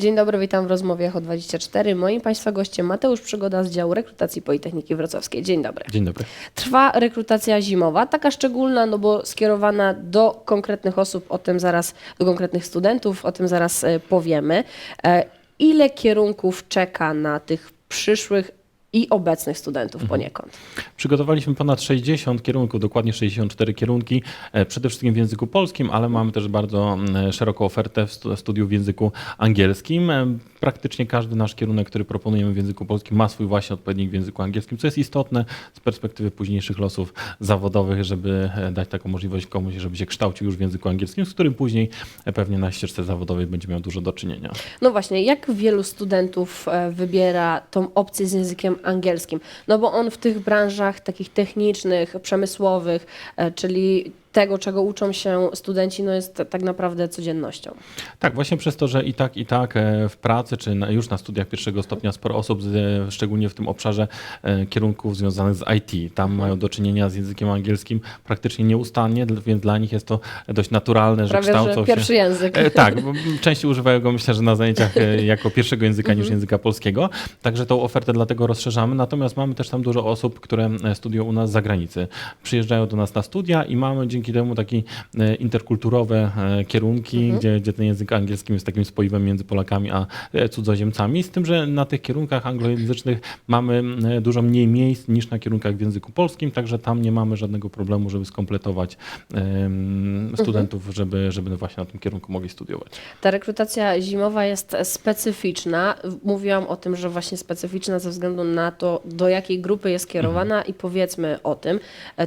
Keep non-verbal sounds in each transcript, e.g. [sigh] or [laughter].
Dzień dobry, witam w rozmowie Echo 24. Moim Państwa gościem Mateusz Przygoda z działu rekrutacji Politechniki Wrocławskiej. Dzień dobry. Dzień dobry. Trwa rekrutacja zimowa, taka szczególna, no bo skierowana do konkretnych osób, o tym zaraz, do konkretnych studentów, o tym zaraz e, powiemy. E, Ile kierunków czeka na tych przyszłych i obecnych studentów poniekąd? Przygotowaliśmy ponad 60 kierunków, dokładnie 64 kierunki, e, przede wszystkim w języku polskim, ale mamy też bardzo szeroką ofertę studiów w języku angielskim. E, Praktycznie każdy nasz kierunek, który proponujemy w języku polskim, ma swój właśnie odpowiednik w języku angielskim, co jest istotne z perspektywy późniejszych losów zawodowych, żeby e, dać taką możliwość komuś, żeby się kształcił już w języku angielskim, z którym później pewnie na ścieżce zawodowej będzie miał dużo do czynienia. No właśnie, jak wielu studentów wybiera tą opcję z językiem angielskim? No bo on w tych branżach takich technicznych, przemysłowych, e, czyli tego, czego uczą się studenci, no jest tak naprawdę codziennością. Tak, właśnie przez to, że i tak, i tak e, w pracy, czy już na studiach pierwszego stopnia sporo osób, e, szczególnie w tym obszarze e, kierunków związanych z IT, tam mają do czynienia z językiem angielskim praktycznie nieustannie, więc dla nich jest to dość naturalne, że Prawie, kształcą że się... pierwszy język. E, Tak, bo częściej używają go myślę, że na zajęciach [laughs] jako pierwszego języka niż języka polskiego. Także tą ofertę dlatego rozszerzamy. Natomiast mamy też tam dużo osób, które studiują u nas z zagranicy. Przyjeżdżają do nas na studia i mamy dzięki temu takie e, interkulturowe e, kierunki, gdzie, gdzie ten język angielski jest takim spoiwem między Polakami a e, cudzoziemcami. Z tym, że na tych kierunkach anglojęzycznych mamy dużo mniej miejsc niż na kierunkach w języku polskim, także tam nie mamy żadnego problemu, żeby skompletować em, studentów, żeby, żeby właśnie na tym kierunku mogli studiować. Ta rekrutacja zimowa jest specyficzna. Mówiłam o tym, że właśnie specyficzna ze względu na to, do jakiej grupy jest kierowana i powiedzmy o tym.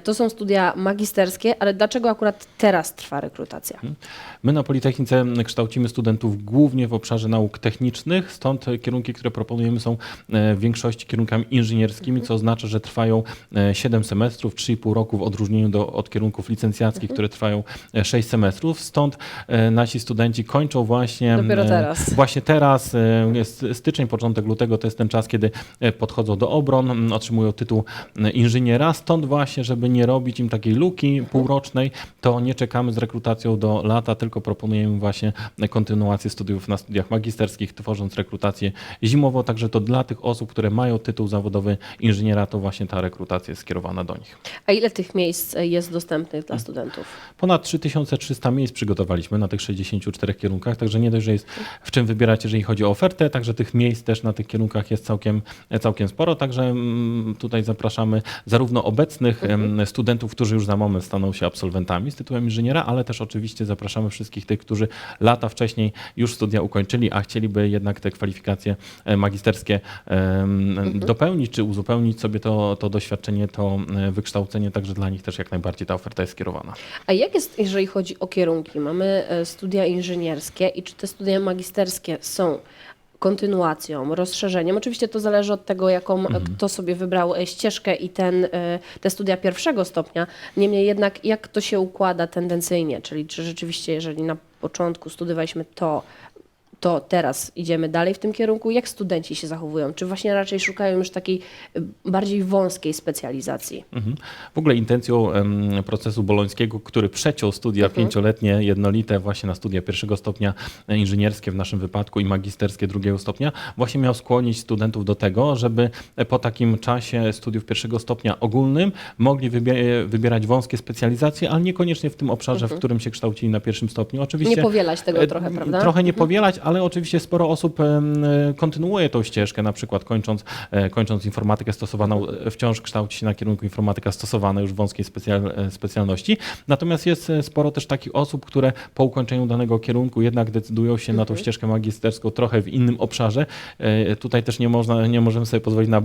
To są studia magisterskie, ale dlaczego akurat teraz trwa rekrutacja? My na Politechnice kształcimy studentów głównie w obszarze nauk technicznych, stąd kierunki, które proponujemy są e, w większości kierunkami inżynierskimi, co oznacza, że trwają e, 7 semestrów, 3,5 roku w odróżnieniu do, od kierunków licencjackich, które trwają e, 6 semestrów. Stąd e, nasi studenci kończą właśnie Dopiero e, teraz. Właśnie teraz e, jest styczeń, początek lutego, to jest ten czas, kiedy e, podchodzą do obron, otrzymują tytuł e, inżyniera. Stąd właśnie, żeby nie robić im takiej luki półrocznej, to nie czekamy z rekrutacją do lata, tylko proponujemy właśnie kontynuację studiów na studiach magisterskich, tworząc rekrutację zimową. Także to dla tych osób, które mają tytuł zawodowy inżyniera, to właśnie ta rekrutacja jest skierowana do nich. A ile tych miejsc jest dostępnych dla studentów? Ponad 3300 miejsc przygotowaliśmy na tych 64 kierunkach, także nie dość, że jest w czym wybierać, jeżeli chodzi o ofertę, także tych miejsc też na tych kierunkach jest całkiem, całkiem sporo, także mm, tutaj zapraszamy zarówno obecnych em, studentów, którzy już za moment staną się absolwentami z tytułem inżyniera, ale też oczywiście zapraszamy wszystkich tych, którzy lata wcześniej już studia ukończyli, a chcieliby jednak te kwalifikacje e, magisterskie em, dopełnić, czy uzupełnić sobie to, to doświadczenie, to e, wykształcenie, także dla nich też jak najbardziej ta oferta jest skierowana. A jak jest, jeżeli chodzi o kierunki? Mamy e, studia inżynierskie i czy te studia magisterskie są kontynuacją, rozszerzeniem? Oczywiście to zależy od tego, jaką e, kto sobie wybrał e, ścieżkę i ten, e, te studia pierwszego stopnia. Niemniej jednak, jak to się układa tendencyjnie? Czyli czy rzeczywiście, jeżeli na początku studiowaliśmy to, to teraz idziemy dalej w tym kierunku? Jak studenci się zachowują? Czy właśnie raczej szukają już takiej e, bardziej wąskiej specjalizacji? Mhm. W ogóle intencją procesu bolońskiego, który przeciął studia pięcioletnie, jednolite właśnie na studia pierwszego stopnia e, inżynierskie w naszym wypadku i magisterskie drugiego stopnia, właśnie miał skłonić studentów do tego, żeby e, po takim czasie studiów pierwszego stopnia ogólnym mogli wybie- wybierać wąskie specjalizacje, ale niekoniecznie w tym obszarze, w którym się kształcili na pierwszym stopniu. Oczywiście Nie powielać tego E, trochę, prawda? Trochę nie powielać, ale oczywiście sporo osób e, kontynuuje tą ścieżkę, na przykład kończąc, e, kończąc informatykę stosowaną, e, wciąż kształci się na kierunku informatyka stosowana już w wąskiej specjal, specjalności. Natomiast jest sporo też takich osób, które po ukończeniu danego kierunku jednak decydują się na tą ścieżkę magisterską trochę w innym obszarze. Tutaj też nie można, nie możemy sobie pozwolić na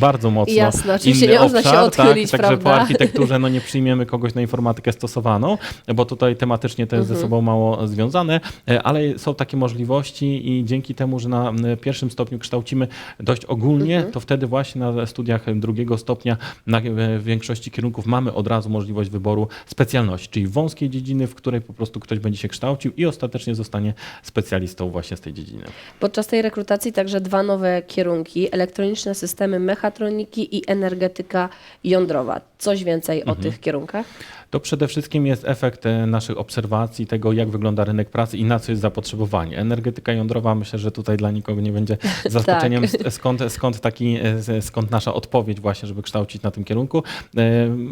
bardzo mocno Jasne, oczywiście inny nie można się obszar, odchylić, tak, Także po architekturze no, nie [laughs] przyjmiemy kogoś na informatykę stosowaną, bo tutaj tematycznie to jest ze sobą mało związane, ale są takie możliwości i dzięki temu, że na pierwszym stopniu kształcimy dość ogólnie, to wtedy właśnie na studiach drugiego stopnia na e, w większości kierunków mamy od razu możliwość wyboru specjalności, czyli wąskiej dziedziny, w której po prostu ktoś będzie się kształcił i ostatecznie zostanie specjalistą właśnie z tej dziedziny. Podczas tej rekrutacji także dwa nowe kierunki: elektroniczne systemy mechatroniki i energetyka jądrowa. Coś więcej Mhm. o tych kierunkach? To przede wszystkim jest efekt e, naszych obserwacji tego, jak wygląda rynek pracy i na co jest zapotrzebowanie. Energetyka jądrowa, myślę, że tutaj dla nikogo nie będzie [laughs] zaskoczeniem, Tak. skąd, skąd, taki, e, skąd nasza odpowiedź właśnie, żeby kształcić na tym kierunku. E,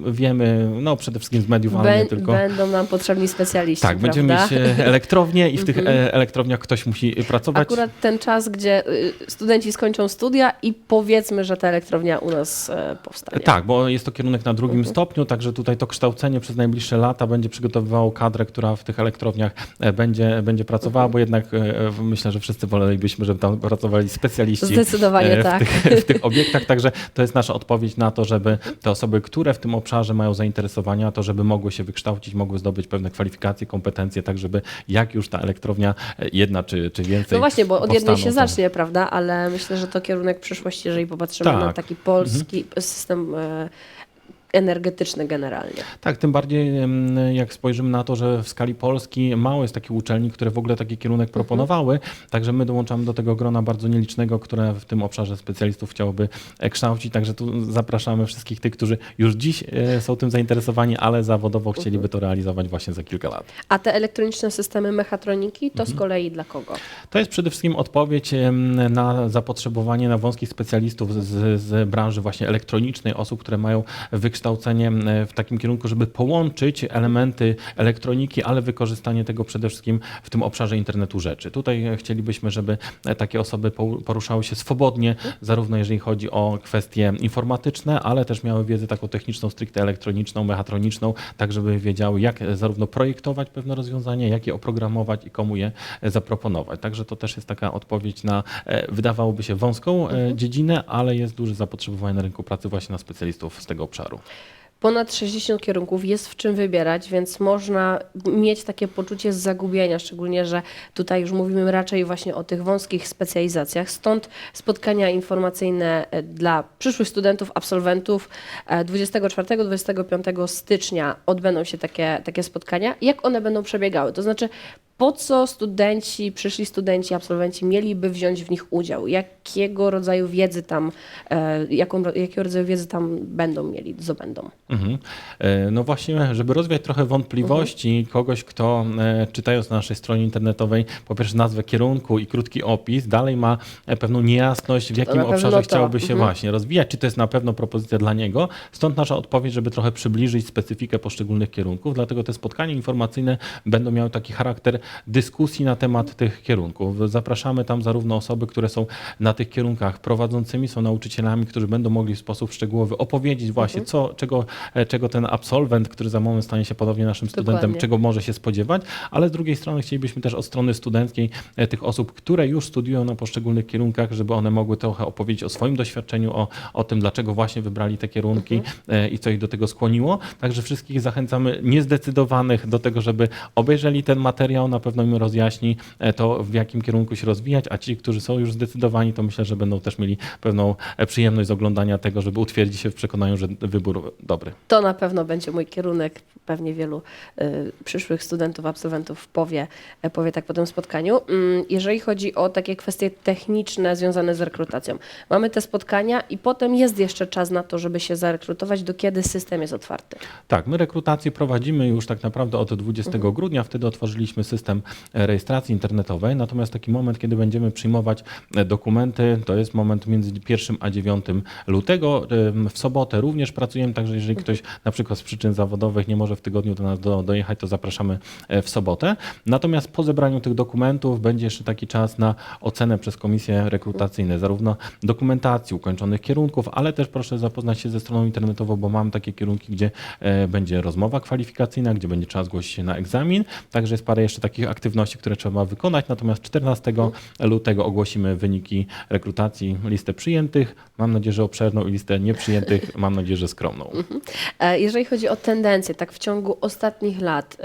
Wiemy, no przede wszystkim z mediów, ale nie tylko. Będą nam potrzebni specjaliści, Tak, będziemy prawda? Mhm. mieć elektrownie i w tych e, elektrowniach ktoś musi pracować. Akurat ten czas, gdzie y, studenci skończą studia i powiedzmy, że ta elektrownia u nas powstanie. Tak, bo jest to kierunek na drugim Mhm. stopniu, także tutaj to kształcenie przez najbliższe lata będzie przygotowywało kadrę, która w tych elektrowniach e, będzie, będzie pracowała, Mhm. bo jednak e, myślę, że wszyscy wolelibyśmy, żeby tam pracowali specjaliści. Zdecydowanie e, w tak. Tych, w tych [laughs] obiektach, także to jest nasza odpowiedź na to, żeby te osoby, które w tym obszarze mają zainteresowania, to żeby mogły się wykształcić, mogły zdobyć pewne kwalifikacje, kompetencje, tak żeby jak już ta elektrownia jedna czy, czy więcej No właśnie, bo od jednej się to- zacznie, prawda? Ale myślę, że to kierunek przyszłości, jeżeli popatrzymy Tak. na taki polski system e, energetyczny generalnie. Tak, tym bardziej jak spojrzymy na to, że w skali Polski mało jest takich uczelni, które w ogóle taki kierunek proponowały, także my dołączamy do tego grona bardzo nielicznego, które w tym obszarze specjalistów chciałoby kształcić, także tu zapraszamy wszystkich tych, którzy już dziś e, są tym zainteresowani, ale zawodowo chcieliby to realizować właśnie za kilka lat. A te elektroniczne systemy mechatroniki to Mhm. z kolei dla kogo? To jest przede wszystkim odpowiedź na zapotrzebowanie na wąskich specjalistów z, z branży właśnie elektronicznej, osób, które mają wykształcenie e, w takim kierunku, żeby połączyć elementy elektroniki, ale wykorzystanie tego przede wszystkim w tym obszarze internetu rzeczy. Tutaj e, chcielibyśmy, żeby e, takie osoby po- poruszały się swobodnie, zarówno jeżeli chodzi o kwestie informatyczne, ale też miały wiedzę taką techniczną, stricte elektroniczną, mechatroniczną, tak żeby wiedziały, jak zarówno projektować pewne rozwiązanie, jak je oprogramować i komu je zaproponować. Także to też jest taka odpowiedź na, wydawałoby się, wąską e, dziedzinę, ale jest duże zapotrzebowanie na rynku pracy właśnie na specjalistów z tego obszaru. Ponad 60 kierunków jest w czym wybierać, więc można mieć takie poczucie zagubienia, szczególnie, że tutaj już mówimy raczej właśnie o tych wąskich specjalizacjach. Stąd spotkania informacyjne e, dla przyszłych studentów, absolwentów. E, 24-25 stycznia odbędą się takie, takie spotkania. Jak one będą przebiegały? To znaczy, po co studenci, przyszli studenci, absolwenci mieliby wziąć w nich udział? Jakiego rodzaju wiedzy tam, e, jaką, jakiego rodzaju wiedzy tam będą mieli, zdobędą? Mhm. E, No właśnie, żeby rozwiać trochę wątpliwości kogoś, kto e, czytając na naszej stronie internetowej po pierwsze nazwę kierunku i krótki opis, dalej ma pewną niejasność, w jakim obszarze to. chciałby się Mhm. właśnie rozwijać, czy to jest na pewno propozycja dla niego. Stąd nasza odpowiedź, żeby trochę przybliżyć specyfikę poszczególnych kierunków, dlatego te spotkania informacyjne będą miały taki charakter dyskusji na temat tych kierunków. Zapraszamy tam zarówno osoby, które są na tych kierunkach prowadzącymi, są nauczycielami, którzy będą mogli w sposób szczegółowy opowiedzieć właśnie, co, czego, e, czego ten absolwent, który za moment stanie się ponownie naszym studentem, Dokładnie. czego może się spodziewać, ale z drugiej strony chcielibyśmy też od strony studenckiej e, tych osób, które już studiują na poszczególnych kierunkach, żeby one mogły trochę opowiedzieć o swoim doświadczeniu, o, o tym, dlaczego właśnie wybrali te kierunki e, i co ich do tego skłoniło. Także wszystkich zachęcamy niezdecydowanych do tego, żeby obejrzeli ten materiał, na pewno im rozjaśni e, to, w jakim kierunku się rozwijać, a ci, którzy są już zdecydowani, to myślę, że będą też mieli pewną e, przyjemność z oglądania tego, żeby utwierdzić się w przekonaniu, że wybór dobry. To na pewno będzie mój kierunek. Pewnie wielu y, przyszłych studentów, absolwentów powie, powie tak po tym spotkaniu. Mm, jeżeli chodzi o takie kwestie techniczne związane z rekrutacją, mamy te spotkania i potem jest jeszcze czas na to, żeby się zarekrutować, do kiedy system jest otwarty. Tak, my rekrutację prowadzimy już tak naprawdę od 20 grudnia. Wtedy otworzyliśmy system e, rejestracji internetowej. Natomiast taki moment, kiedy będziemy przyjmować e, dokumenty, to jest moment między 1 a 9 lutego. W sobotę również pracujemy, także jeżeli ktoś na przykład z przyczyn zawodowych nie może w tygodniu do nas do, dojechać, to zapraszamy e, w sobotę. Natomiast po zebraniu tych dokumentów będzie jeszcze taki czas na ocenę przez komisje rekrutacyjne, zarówno dokumentacji, ukończonych kierunków, ale też proszę zapoznać się ze stroną internetową, bo mamy takie kierunki, gdzie e, będzie rozmowa kwalifikacyjna, gdzie będzie trzeba zgłosić się na egzamin. Także jest parę jeszcze takich aktywności, które trzeba wykonać. Natomiast 14 lutego ogłosimy wyniki rekrutacji, listę przyjętych. Mam nadzieję, że obszerną i listę nieprzyjętych, mam nadzieję, że skromną. E, Jeżeli chodzi o tendencje, tak w ciągu ostatnich lat,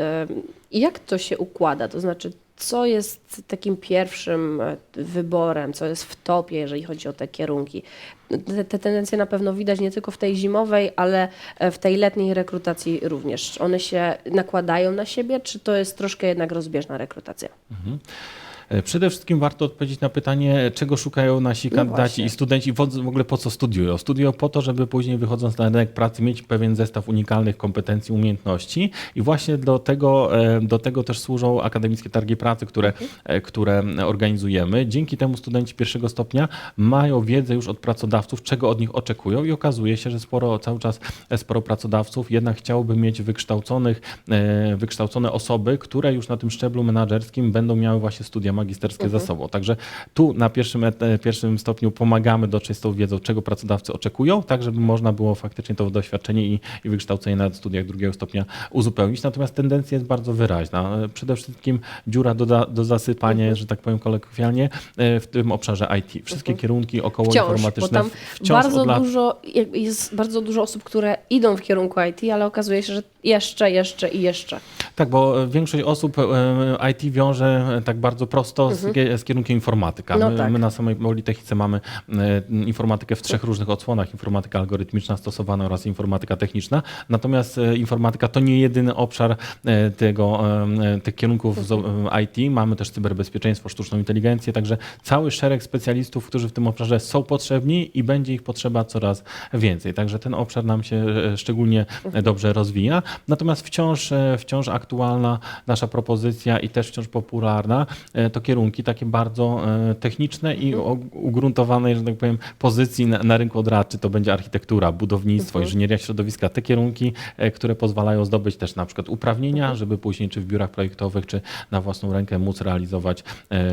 jak to się układa? To znaczy, co jest takim pierwszym e, wyborem, co jest w topie, jeżeli chodzi o te kierunki? Te, te tendencje na pewno widać nie tylko w tej zimowej, ale e, w tej letniej rekrutacji również. One się nakładają na siebie, czy to jest troszkę jednak rozbieżna rekrutacja? E, Przede wszystkim warto odpowiedzieć na pytanie, czego szukają nasi No kandydaci właśnie. i studenci, w ogóle po co studiują. Studiują po to, żeby później wychodząc na rynek pracy mieć pewien zestaw unikalnych kompetencji, umiejętności i właśnie do tego, e, do tego też służą akademickie targi pracy, które, Mhm. e, które organizujemy. Dzięki temu studenci pierwszego stopnia mają wiedzę już od pracodawców, czego od nich oczekują i okazuje się, że sporo, cały czas e, sporo pracodawców jednak chciałoby mieć wykształconych, e, wykształcone osoby, które już na tym szczeblu menadżerskim będą miały właśnie studia magisterskie za sobą. Także tu na pierwszym, et- pierwszym stopniu pomagamy dotrzeć z tą wiedzą, czego pracodawcy oczekują, tak żeby można było faktycznie to doświadczenie i, i wykształcenie na studiach drugiego stopnia uzupełnić. Natomiast tendencja jest bardzo wyraźna. E, Przede wszystkim dziura do, do zasypania, że tak powiem kolokwialnie, e, w tym obszarze IT. Wszystkie kierunki około Wciąż, bo informatyczne tam wciąż bardzo lat dużo, jest bardzo dużo osób, które idą w kierunku IT, ale okazuje się, że jeszcze, jeszcze i jeszcze. Tak, bo większość osób e, IT wiąże e, tak bardzo prosto z, kie- z kierunkiem informatyka. No my, tak. my na samej Politechnice mamy e, informatykę w trzech różnych odsłonach. Informatyka algorytmiczna, stosowana oraz informatyka techniczna. Natomiast e, informatyka to nie jedyny obszar e, tego, e, tych kierunków e, IT. Mamy też cyberbezpieczeństwo, sztuczną inteligencję, także cały szereg specjalistów, którzy w tym obszarze są potrzebni i będzie ich potrzeba coraz więcej. Także ten obszar nam się e, szczególnie e, dobrze rozwija. Natomiast wciąż, e, wciąż aktualna nasza propozycja i też wciąż popularna e, to kierunki takie bardzo e, techniczne i o- ugruntowanej, że tak powiem, pozycji na, na rynku od lat, czy to będzie architektura, budownictwo, inżynieria środowiska, te kierunki, które pozwalają zdobyć też na przykład uprawnienia, żeby później czy w biurach projektowych, czy na własną rękę móc realizować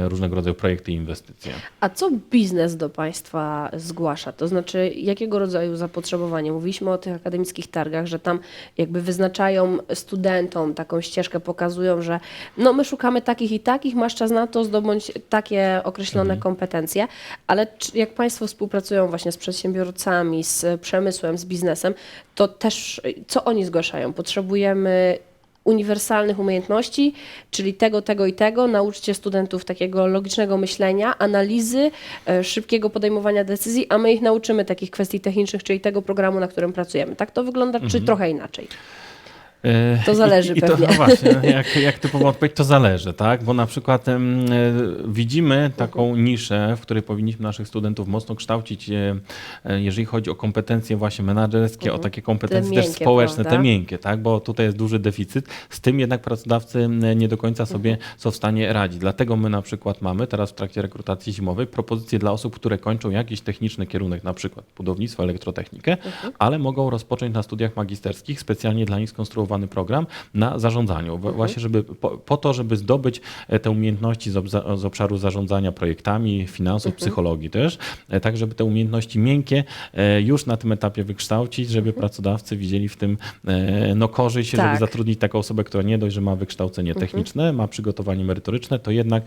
różnego rodzaju projekty i inwestycje. A co biznes do Państwa zgłasza? To znaczy, jakiego rodzaju zapotrzebowanie? Mówiliśmy o tych akademickich targach, że tam jakby wyznaczają studentom taką ścieżkę, pokazują, że no my szukamy takich i takich, masz czas na to, zdobądź takie określone kompetencje, ale czy, jak Państwo współpracują właśnie z przedsiębiorcami, z przemysłem, z biznesem, to też co oni zgłaszają? Potrzebujemy uniwersalnych umiejętności, czyli tego, tego i tego. Nauczcie studentów takiego logicznego myślenia, analizy, e, szybkiego podejmowania decyzji, a my ich nauczymy takich kwestii technicznych, czyli tego programu, na którym pracujemy. Tak to wygląda, czy trochę inaczej? E, To zależy i, i to, pewnie. No właśnie, [laughs] jak, jak typowa odpowiedź, to zależy, tak? Bo na przykład e, widzimy taką niszę, w której powinniśmy naszych studentów mocno kształcić, e, jeżeli chodzi o kompetencje właśnie menedżerskie, o takie kompetencje też społeczne, prawda? te miękkie, tak? Bo tutaj jest duży deficyt. Z tym jednak pracodawcy nie do końca sobie są w stanie radzić. Dlatego my na przykład mamy teraz w trakcie rekrutacji zimowej propozycje dla osób, które kończą jakiś techniczny kierunek, na przykład budownictwo, elektrotechnikę, ale mogą rozpocząć na studiach magisterskich specjalnie dla nich program na zarządzaniu. Wa- Właśnie żeby, po, po to, żeby zdobyć e, te umiejętności z, obszaru zarządzania projektami, finansów, psychologii też, e, tak żeby te umiejętności miękkie e, już na tym etapie wykształcić, żeby pracodawcy widzieli w tym no, korzyść, żeby Tak. zatrudnić taką osobę, która nie dość, że ma wykształcenie techniczne, ma przygotowanie merytoryczne, to jednak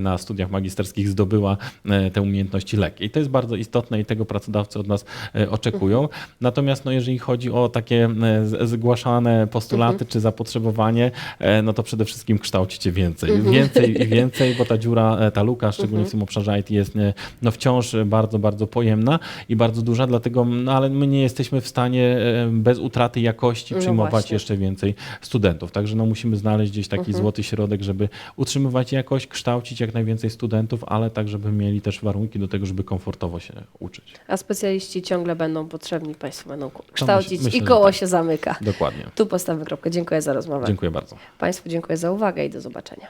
na studiach magisterskich zdobyła te umiejętności lekkie. I to jest bardzo istotne i tego pracodawcy od nas oczekują. Natomiast no, jeżeli chodzi o takie e, z- postulaty czy zapotrzebowanie, e, no to przede wszystkim kształcicie więcej. Więcej i [laughs] więcej, bo ta dziura, e, ta luka, szczególnie w tym obszarze IT jest e, no, wciąż bardzo, bardzo pojemna i bardzo duża, dlatego, no, ale my nie jesteśmy w stanie bez utraty jakości No przyjmować właśnie. jeszcze więcej studentów. Także no, musimy znaleźć gdzieś taki złoty środek, żeby utrzymywać jakość, kształcić jak najwięcej studentów, ale tak, żeby mieli też warunki do tego, żeby komfortowo się uczyć. A specjaliści ciągle będą potrzebni, Państwo będą kształcić myślę, i koło tak. się zamyka. Dokładnie. Tu postawmy kropkę. Dziękuję za rozmowę. Dziękuję bardzo. Państwu dziękuję za uwagę i do zobaczenia.